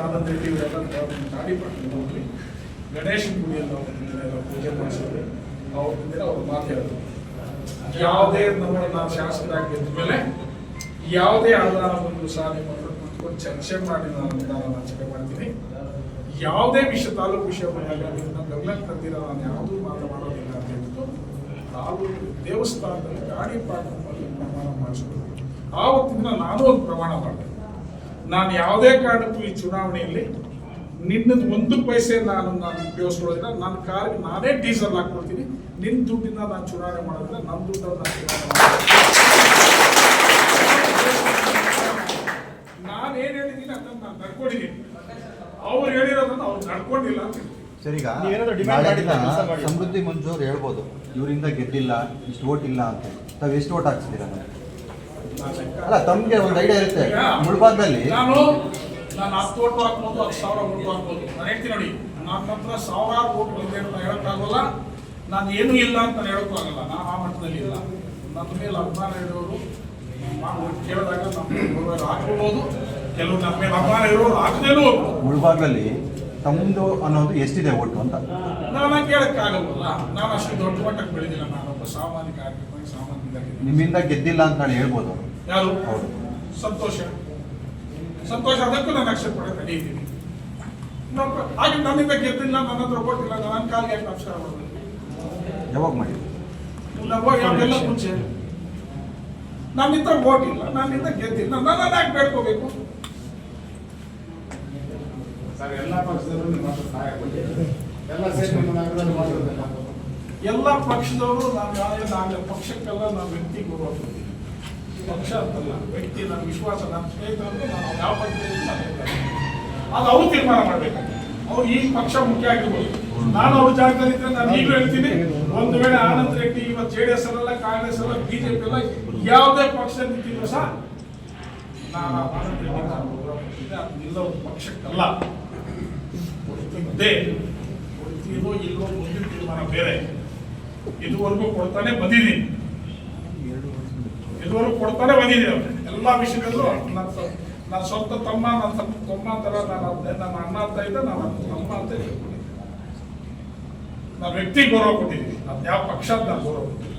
ಆನಂದ್ ರೆಡ್ಡಿ ಇವರೆಲ್ಲ ಗಾಡಿ ಪಟ್ಟಣ ಹೋಗಿ ಗಣೇಶನ ಗುಡಿಯಲ್ಲಿ ನಾವು ಬಂದಿದ್ದೇವೆ ಪೂಜೆ ಮಾಡಿಸಿದ್ರೆ ಅವ್ರ ಮುಂದೆ ಅವ್ರು ಮಾತಾಡೋದು ಯಾವುದೇ ನಮ್ಮನ್ನು ನಾವು ಶಾಸಕರಾಗಿ ಗೆದ್ದ ಮೇಲೆ ಯಾವುದೇ ಅನುದಾನವನ್ನು ಒಂದು ಸಾಧನೆ ಮಾಡಿದ್ರು ಕುತ್ಕೊಂಡು ಚರ್ಚೆ ಮಾಡಿ ನಾನು ಅನುದಾನ ಹಂಚಿಕೆ ಮಾಡ್ತೀನಿ. ಯಾವುದೇ ವಿಷಯ ತಾಲೂಕು ವಿಷಯ ಬಂದಾಗ ನಿಮ್ಮ ಗಮನಕ್ಕೆ ತಂದಿರ ನಾನು ಯಾವುದೂ ಮಾತನಾಡೋದಿಲ್ಲ ಅಂತ ಹೇಳ್ಬಿಟ್ಟು ತಾಲೂಕು ದೇವಸ್ಥಾನದಲ್ಲಿ ಗಾಡಿ ಪಾಠ ಪ್ರಮಾಣ ಆ ಹೊತ್ತಿನ ನಾನು ಒಂದು ಪ್ರಮಾಣ ಮಾಡಿದೆ. ನಾನು ಯಾವುದೇ ಕಾರಣಕ್ಕೂ ಈ ಚುನಾವಣೆಯಲ್ಲಿ ನಿನ್ನದು ಒಂದು ಪೈಸೆ ನಾನು ನಾನು ಉಪಯೋಗಿಸ್ಕೊಳ್ಳೋದಿಲ್ಲ ನನ್ನ ಕಾರಿಗೆ ನಾನೇ ಡೀಸೆಲ್ ಹಾಕ್ಕೊಳ್ತೀನಿ ನಿನ್ನ ದುಡ್ಡಿನ ನಾನು ಚುನಾವಣೆ ಮಾಡೋದಿಲ್ಲ. ನನ್ನ ದುಡ್ಡನ್ನು ನಾನು ಚುನಾವಣೆ ನಾನು ಏನು ಹೇಳಿದ್ದೀನಿ ಅದನ್ನು ನಾನು ನಡ್ಕೊಂಡಿದ್ದೀನಿ. ಅವ್ರು ಹೇಳಿರೋದನ್ನು ಅವ್ರು ನಡ್ಕೊಂಡಿಲ್ಲ ಅಂತ ಹೇಳ್ತೀನಿ. ಸರ್ ಈಗ ನೀವೇನಾದ್ರೂ demand ನಾಳೆ ಮಾಡಿದ್ರೆ ದಿನ ಕೆಲಸ ಮಾಡಿ. ಸಮೃದ್ಧಿ ಮಂಜೂರ್ ಹೇಳ್ಬೋದು. ಇವರಿಂದ ಗೆದ್ದಿಲ್ಲ ಇಷ್ಟು ಓಟ್ ಇಲ್ಲ ಅಂತ ತಾವು ಎಷ್ಟು ಓಟ್ ಹಾಕ್ಸಿದ್ದೀರಾ? ಅಲ್ಲ ತಮಗೆ ಒಂದು ಐಡಿಯಾ ಇರುತ್ತೆ. ಮುಳ್ಬಾಗ್ದಲ್ಲಿ ನಾನು ನಾನು ಹತ್ತು ಓಟು ಹಾಕ್ಬೋದು ಹತ್ತು ಸಾವಿರ ಓಟು ಹಾಕ್ಬೋದು. ನಾನು ಹೇಳ್ತೀನಿ ನೋಡಿ ನನ್ನ ಹತ್ರ ಸಾವಿರಾರು ಓಟು ಇದೆ ಅಂತ ಹೇಳೋಕ್ಕಾಗಲ್ಲ. ನಾನು ಏನೂ ಇಲ್ಲ ಅಂತ ನಾನು ಹೇಳೋಕ್ಕೂ ಆಗಲ್ಲ. ನಾನು ಆ ಮಟ್ಟದಲ್ಲಿ ಇಲ್ಲ. ನನ್ನ ಮೇಲೆ ಅಭಿಮಾನ ಇರೋರು ಕೇಳಿದಾಗ ನಮ್ಮ ಹಾಕ್ಬೋದು ಕೆಲವು ನಮ್ಮ ಮೇಲೆ ಅಭಿಮಾನ ಇರೋರು ಹಾಕದೇನೂ ಮುಳ್ಬಾಗ್ಲಲ್ಲಿ ತಮ್ಮದು ಅನ್ನೋದು ಎಷ್ಟಿದೆ ಒಟ್ಟು ಅಂತ? ನಾನು ಕೇಳಕ್ಕಾಗಲ್ವಲ್ಲ? ನಾನು ಅಷ್ಟು ದೊಡ್ಡ ಮಟ್ಟಕ್ಕೆ ಬೆಳೆದಿಲ್ಲ. ನಾನು ಒಬ್ಬ ಸಾಮಾನ್ಯ ಕಾರ್ಯಕ್ರಮ ಸಾಮಾನ್ಯದಾಗಿ ನಿಮ್ಮಿಂದ ಗೆದ್ದಿಲ್ಲ ಅಂತ ಹೇಳಿ ಹೇಳ್ಬೋದು. ಅವರು ಯಾರು? ಹೌದು. ಸಂತೋಷ. ಸಂತೋಷ ಅದಕ್ಕೂ ನಾನು ಅಕ್ಷರ ಕೂಡ ಕಲಿಯಿದ್ದೀನಿ ಹಾಗೆ ನನ್ನಿಂದ ಗೆದ್ದಿಲ್ಲ ನನ್ನ ಹತ್ರ ಕೊಟ್ಟಿಲ್ಲ ನನ್ನ ಕಾಲಿಗೆ ಎಷ್ಟು ಅಕ್ಷರ ಯಾವಾಗ ಮಾಡಿ ಇಲ್ಲ ಹೋಗಿ ಅವೆಲ್ಲ ಮುಂಚೆ. ನನ್ನಿಂದ ಓಟಿಲ್ಲ ನನ್ನಿಂದ ಗೆದ್ದಿಲ್ಲ. ನನ್ನ ಯಾಕೆ ಬೇಡ್ಕೋಬೇಕು? ಎಲ್ಲ ಪಕ್ಷದವರು ಸಹಾಯ ಎಲ್ಲ ಸೇರಿ ಎಲ್ಲ ಪಕ್ಷದವರು ನಾವು ಯಾವುದೇ ನಾವು ಪಕ್ಷಕ್ಕೆಲ್ಲ ನಾವು ವ್ಯಕ್ತಿ ಗೌರವ ಪಕ್ಷ ಅಂತಲ್ಲ, ವ್ಯಕ್ತಿ ನಮ್ಮ ವಿಶ್ವಾಸ ನಮ್ಮ ಸ್ನೇಹಿತರು ನಾವು ಯಾವ ಇರ್ತೇನೆ. ಅದು ಅವ್ರು ತೀರ್ಮಾನ ಮಾಡಬೇಕು ಅವ್ರು ಈ ಪಕ್ಷ ಮುಖ್ಯ ಆಗಿರ್ಬೋದು. ನಾನು ಅವ್ರ ಜಾಗದಲ್ಲಿ ಇದ್ರೆ ನಾನು ಈಗ ಹೇಳ್ತೀನಿ, ಒಂದು ವೇಳೆ ಆನಂದ್ ರೆಡ್ಡಿ ಇವತ್ತು ಜೆ ಡಿ ಎಸ್ ಅಲ್ಲ ಕಾಂಗ್ರೆಸ್ ಅಲ್ಲ ಬಿಜೆಪಿ ಅಲ್ಲ ಯಾವುದೇ ಪಕ್ಷ ನಿಂತಿದ್ರು ಸಹ, ನಾನು ಆನಂದ್ ರೆಡ್ಡಿ ಒಂದು ಪಕ್ಷಕ್ಕಲ್ಲ. ಕೊಡ್ತಿದ್ದೆ ಕೊಡ್ತೀನೋ ಇಲ್ಲೋ ಮುಂದಿನ ತೀರ್ಮಾನ ಬೇರೆ. ಇದುವರೆಗೂ ಕೊಡ್ತಾನೆ ಬಂದಿದ್ದೀನಿ. ಇದುವರೆಗೂ ಕೊಡ್ತಾನೆ ಬಂದಿದ್ದೀನಿ ಅವ್ರು. ಎಲ್ಲ ವಿಷಯದಲ್ಲೂ ನನ್ನ ನನ್ನ ಸ್ವಂತ ತಮ್ಮ, ನನ್ನ ತಮ್ಮ ತಮ್ಮ ಥರ ನಾನು ನನ್ನ ಅಣ್ಣ ಅಂತ ಇದ್ದ ನಾನು ತಮ್ಮ ಅಂತ ಹೇಳ್ಕೊಂಡಿದ್ದೆ ನಾನು ವ್ಯಕ್ತಿ ಗೌರವ ಕೊಟ್ಟಿದ್ದೀನಿ. ನಾನು ಯಾವ ಪಕ್ಷ ನಾನು ಗೌರವ ಕೊಟ್ಟಿದ್ದೀನಿ